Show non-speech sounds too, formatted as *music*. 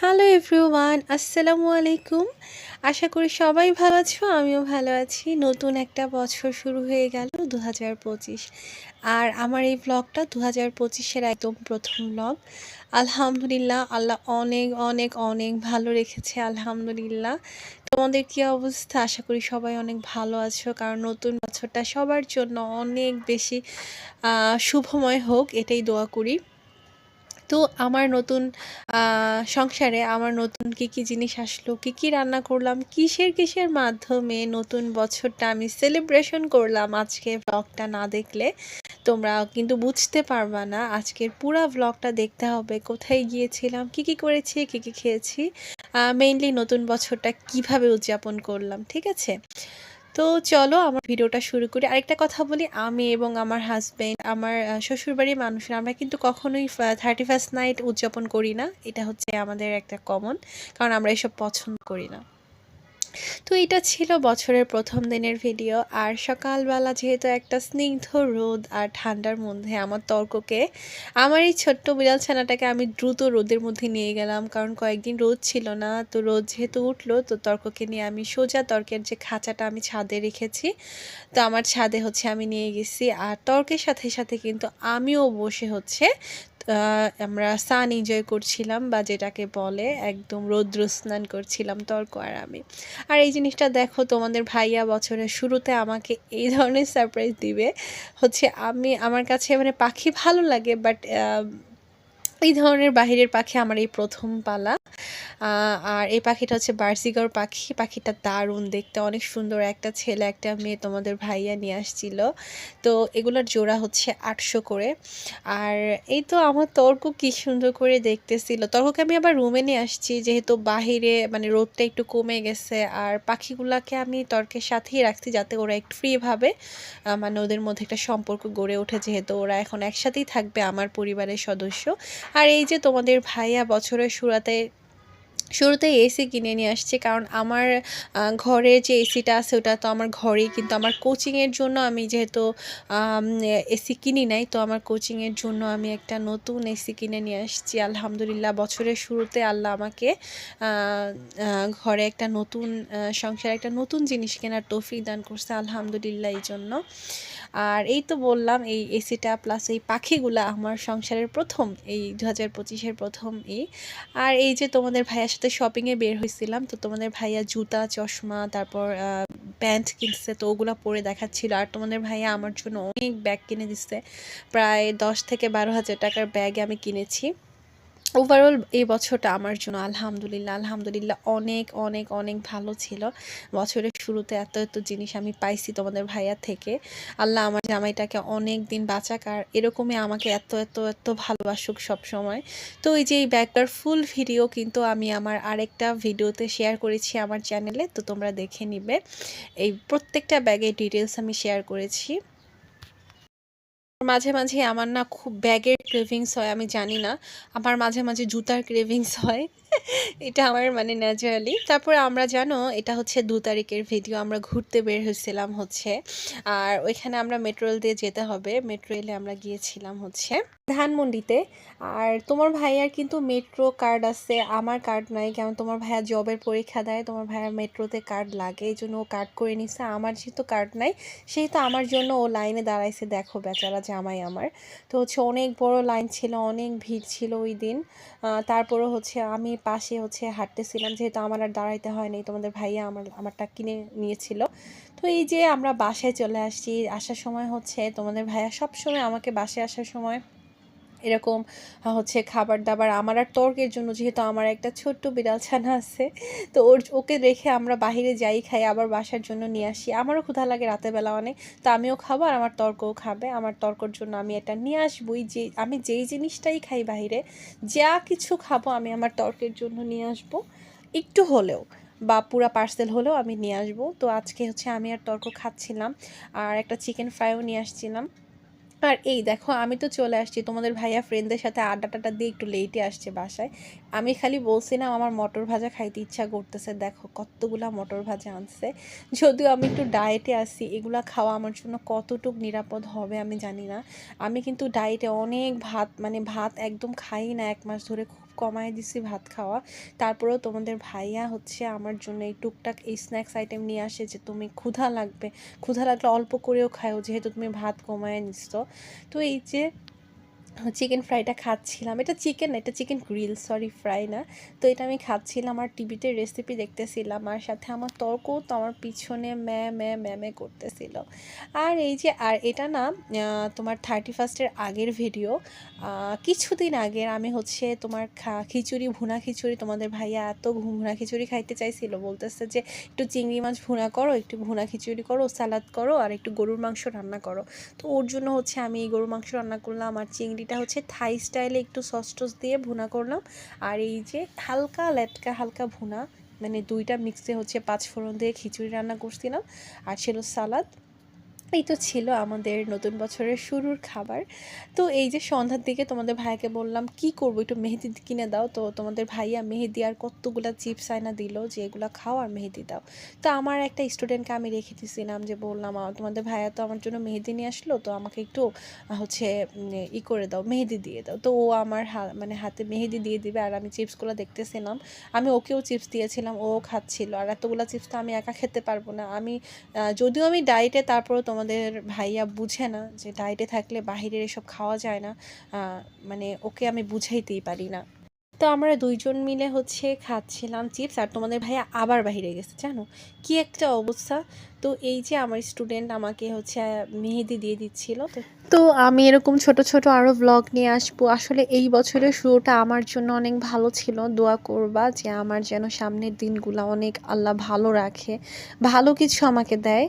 Hello everyone আসসালামু আলাইকুম আশা করি সবাই ভালো আছো, আমিও ভালো আছি। নতুন একটা বছর শুরু হয়ে গেল দু হাজার পঁচিশ। আর আমার এই ব্লগটা দু হাজার পঁচিশের একদম প্রথম ব্লগ আলহামদুলিল্লাহ, আল্লাহ অনেক অনেক অনেক ভালো রেখেছে, আলহামদুলিল্লাহ। তোমাদের কি অবস্থা? আশা করি সবাই অনেক ভালো আছো, কারণ নতুন বছরটা সবার জন্য অনেক বেশি শুভময় হোক, এটাই দোয়া করি। তো আমার নতুন সংসারে আমার নতুন কী কী জিনিস আসলো, কী কী রান্না করলাম, কিসের কিসের মাধ্যমে নতুন বছরটা আমি সেলিব্রেশন করলাম আজকে ব্লগটা না দেখলে, তোমরা কিন্তু বুঝতে পারবা না। আজকের পুরা ব্লগটা দেখতে হবে কোথায় গিয়েছিলাম, কি কি করেছি, কি কি খেয়েছি মেইনলি নতুন বছরটা কীভাবে উদযাপন করলাম, ঠিক আছে? তো চলো আমার ভিডিওটা শুরু করি। আরেকটা কথা বলি, আমি এবং আমার হাজব্যান্ড আমার শ্বশুরবাড়ির মানুষরা, আমরা কিন্তু কখনোই থার্টি ফার্স্ট নাইট উদযাপন করি না। এটা হচ্ছে আমাদের একটা কমন কারণ আমরা এসব পছন্দ করি না। তো এটা ছিল বছরের প্রথম দিনের ভিডিও আর সকালবেলা যেহেতু একটা স্নিগ্ধ রোদ আর ঠান্ডার মধ্যে আমার তর্ককে, আমার এই ছোট্ট বিড়াল ছানাটাকে আমি দ্রুত রোদের মধ্যে নিয়ে গেলাম। কারণ কয়েকদিন রোদ ছিল না, তো রোদ যেহেতু উঠল, তো তর্ককে নিয়ে আমি সোজা তর্কের যে খাঁচাটা আমি ছাদে রেখেছি, তো আমার ছাদে হচ্ছে আমি নিয়ে গেছি। আর তর্কের সাথে সাথে কিন্তু আমিও বসে হচ্ছে আমরা সান এনজয় করছিলাম বা যেটাকে বলে একদম রৌদ্র স্নান করছিলাম তর্ক আর আমি। আর এই জিনিসটা দেখো, তোমাদের ভাইয়া বছরের শুরুতে আমাকে এই ধরনের সারপ্রাইজ দিবে। হচ্ছে আমি, আমার কাছে মানে পাখি ভালো লাগে বাট এই ধরনের বাহিরের পাখি আমার এই প্রথম পালা। আর এই পাখিটা হচ্ছে বার্সিগর পাখি। পাখিটা দারুণ দেখতে, অনেক সুন্দর। একটা ছেলে, একটা মেয়ে তোমাদের ভাইয়া নিয়ে আসছিল। তো এগুলোর জোড়া হচ্ছে আটশো করে। আর এই তো আমার তর্ক কি সুন্দর করে দেখতেছিল। তর্ককে আমি আবার রুমে নিয়ে আসছি, যেহেতু বাহিরে মানে রোদটা একটু কমে গেছে। আর পাখিগুলাকে আমি তর্কের সাথেই রাখছি যাতে ওরা একটু ফ্রিভাবে মানে ওদের মধ্যে একটা সম্পর্ক গড়ে ওঠে, যেহেতু ওরা এখন একসাথেই থাকবে আমার পরিবারের সদস্য। আর এই যে তোমাদের ভাইয়া বছরের শুরুতে শুরুতে এসি কিনে নিয়ে আসছি। কারণ আমার ঘরে যে এসিটা আছে ওটা তো আমার ঘরেই। কিন্তু আমার কোচিংয়ের জন্য আমি যেহেতু এসি কিনি নাই, তো আমার কোচিংয়ের জন্য আমি একটা নতুন এসি কিনে নিয়ে আসছি। আলহামদুলিল্লাহ, বছরের শুরুতে আল্লাহ আমাকে ঘরে একটা নতুন সংসারে একটা নতুন জিনিস কেনার তৌফিক দান করছে, আলহামদুলিল্লাহ এই জন্য। আর এই তো বললাম, এই এসিটা প্লাস এই পাখিগুলা আমার সংসারের প্রথম, এই দু হাজার পঁচিশের প্রথম এই আর এই যে তোমাদের ভাইয়ার সাথে শপিংয়ে বের হয়েছিলাম, তো তোমাদের ভাইয়া জুতা, চশমা, তারপর প্যান্ট কিনছে, তো ওগুলো পরে দেখাচ্ছিল। আর তোমাদের ভাইয়া আমার জন্য অনেক ব্যাগ কিনে দিচ্ছে প্রায় দশ থেকে বারো হাজার টাকার ব্যাগ আমি কিনেছি। ওভারঅল এই বছরটা আমার জন্য আলহামদুলিল্লাহ আলহামদুলিল্লাহ অনেক অনেক অনেক ভালো ছিল। বছরের শুরুতে এত এত জিনিস আমি পাইছি তোমাদের ভাইয়া থেকে। আল্লাহ আমার জামাইটাকে অনেক দিন বাঁচাক, আর এরকমই আমাকে এত এত এত ভালোবাসুক সব সময় তো এই যে এই ব্যাগটার ফুল ভিডিও কিন্তু আমি আমার আরেকটা ভিডিওতে শেয়ার করেছি আমার চ্যানেলে তো তোমরা দেখে নিবে। এই প্রত্যেকটা ব্যাগের ডিটেলস আমি শেয়ার করেছি। মাঝে মাঝে আমার না খুব ব্যাগের ক্রেভিংস হয়, আমি জানি না। আমার মাঝে মাঝে জুতার ক্রেভিংস হয়। *laughs* এটা আমার মানে ন্যাচারালি তারপরে আমরা জানো, এটা হচ্ছে দু তারিখের ভিডিও আমরা ঘুরতে বের হয়েছিলাম হচ্ছে। আর ওইখানে আমরা মেট্রো রেল দিয়ে যেতে হবে। মেট্রো রেলে আমরা গিয়েছিলাম হচ্ছে ধানমন্ডিতে। আর তোমার ভাইয়ার কিন্তু মেট্রো কার্ড আছে, আমার কার্ড নাই। কারণ তোমার ভাইয়া জবের পরীক্ষা দেয়, তোমার ভাইয়ার মেট্রোতে কার্ড লাগে। এই জন্য ও কার্ড করে নিছে। আমার যেহেতু কার্ড নাই, সেহেতু আমার জন্য ও লাইনে দাঁড়াইছে, দেখো বেচারা জামাই আমার। তো হচ্ছে অনেক বড় লাইন ছিল, অনেক ভিড় ছিল ওই দিন। তারপরও হচ্ছে আমি পাশে হচ্ছে হাঁটতেছিলাম, যেহেতু আমার আর দাঁড়াইতে হয়নি তোমাদের ভাইয়া আমার, আমারটা কিনে নিয়েছিল। তো এই যে আমরা বাসায় চলে আসছি, আসার সময় হচ্ছে তোমাদের ভাইয়া সবসময় আমাকে বাসে আসার সময় এরকম হচ্ছে খাবার দাবার আমার আর তর্কের জন্য যেহেতু আমার একটা ছোট্ট বিড়াল ছানা আছে, তো ওর, ওকে রেখে আমরা বাহিরে যাই, খাই, আবার বাসার জন্য নিয়ে আসি। আমারও ক্ষুধা লাগে রাতেবেলা অনেক, তো আমিও খাব আর আমার তর্কও খাবে। আমার তর্কর জন্য আমি এটা নিয়ে আসবোই, যে, আমি যেই জিনিসটাই খাই বাহিরে, যা কিছু খাব আমি আমার তর্কের জন্য নিয়ে আসব। একটু হলেও বা পুরা পার্সেল হলেও আমি নিয়ে আসব। তো আজকে হচ্ছে আমি আর তর্ক খাচ্ছিলাম, আর একটা চিকেন ফ্রাইও নিয়ে আসছিলাম। আর এই দেখো, আমি তো চলে আসছি। তোমাদের ভাইয়া ফ্রেন্ডদের সাথে আড্ডা টাড্ডা দিয়ে একটু লেটে আসছে বাসায়। আমি খালি বলছি না, আমার মটর ভাজা খাইতে ইচ্ছা করতেছে। দেখো, কতগুলা মটর ভাজা আনছে। যদিও আমি একটু ডায়েটে আসি এগুলা খাওয়া আমার জন্য কতটুক নিরাপদ হবে আমি জানি না। আমি কিন্তু ডায়েটে অনেক ভাত মানে ভাত একদম খাই না, এক মাস ধরে খুব কমায় দিছি ভাত খাওয়া। তারপরেও তোমাদের ভাইয়া হচ্ছে আমার জন্য এই টুকটাক এই স্ন্যাক্স আইটেম নিয়ে আসে যে তুমি ক্ষুধা লাগবে। ক্ষুধা লাগলে অল্প করেও খাও যেহেতু তুমি ভাত কমায় নিস তো এই যে চিকেন ফ্রাইটা খাচ্ছিলাম। এটা চিকেন না, এটা চিকেন গ্রিল, সরি, ফ্রাই না। তো এটা আমি খাচ্ছিলাম, আর টিভিতে রেসিপি দেখতেছিলাম, আর সাথে আমার তর্কও তো আমার পিছনে ম্যা ম্যা ম্যামে করতেছিল। আর এই যে, আর এটা না তোমার থার্টি ফার্স্টের আগের ভিডিও কিছুদিন আগের আমি হচ্ছে তোমার খা- খিচুড়ি, ভুনা খিচুড়ি, তোমাদের ভাইয়া এত ভুনা খিচুড়ি খাইতে চাইছিল। বলতেছে যে, একটু চিংড়ি মাছ ভুনা করো, একটু ভুনা খিচুড়ি করো সালাদ করো, আর একটু গরুর মাংস রান্না করো। তো ওর জন্য হচ্ছে আমি গরুর মাংস রান্না করলাম, আর চিংড়িটা হচ্ছে থাই স্টাইলে একটু সস টস দিয়ে ভুনা করলাম। আর এই যে হালকা লেটকা, হালকা ভুনা মানে দুইটা মিক্সে হচ্ছে পাঁচ ফোড়ন দিয়ে খিচুড়ি রান্না করছিলাম। আর ছিল সালাদ। এই তো ছিল আমাদের নতুন বছরের শুরুর খাবার। তো এই যে সন্ধ্যার দিকে তোমাদের ভাইকে বললাম, কি করব? একটু মেহেদি কিনে দাও। তো তোমাদের ভাইয়া মেহেদি আর কতগুলা চিপস আয়না দিল যে এগুলো খাও আর মেহেদি দাও। তো আমার একটা স্টুডেন্টকে আমি রেখে দিয়েছিলাম যে বললাম তোমাদের ভাইয়া তো আমার জন্য মেহেদি নিয়ে আসলো, তো আমাকে একটু হচ্ছে ই করে দাও, মেহেদি দিয়ে দাও। তো ও আমার মানে হাতে মেহেদি দিয়ে দিবে আর আমি চিপসগুলো দেখতেছিলাম। আমি ওকেও চিপস দিয়েছিলাম, ও খাচ্ছিল। আর এতগুলো চিপস তো আমি একা খেতে পারব না। আমি যদিও আমি ডায়েটে তারপরেও তোমাদের ভাইয়া বুঝে না যে ডায়েটে থাকলে বাহিরের এসব খাওয়া যায় না মানে ওকে আমি বুঝাইতেই পারি না। তো আমরা দুইজন মিলে হচ্ছে খাচ্ছিলাম চিপস আর তোমাদের ভাইয়া আবার বাইরে গেছে, জানো? কি একটা অবস্থা। তো এই যে আমার স্টুডেন্ট আমাকে হচ্ছে মেহেদি দিয়ে দিচ্ছিল। তো তো আমি এরকম ছোট ছোট আরও ব্লগ নিয়ে আসব। আসলে এই বছরের শুরুটা আমার জন্য অনেক ভালো ছিল। দোয়া করবা যে আমার যেন সামনের দিনগুলো অনেক আল্লাহ ভালো রাখে। ভালো কিছু আমাকে দেয়।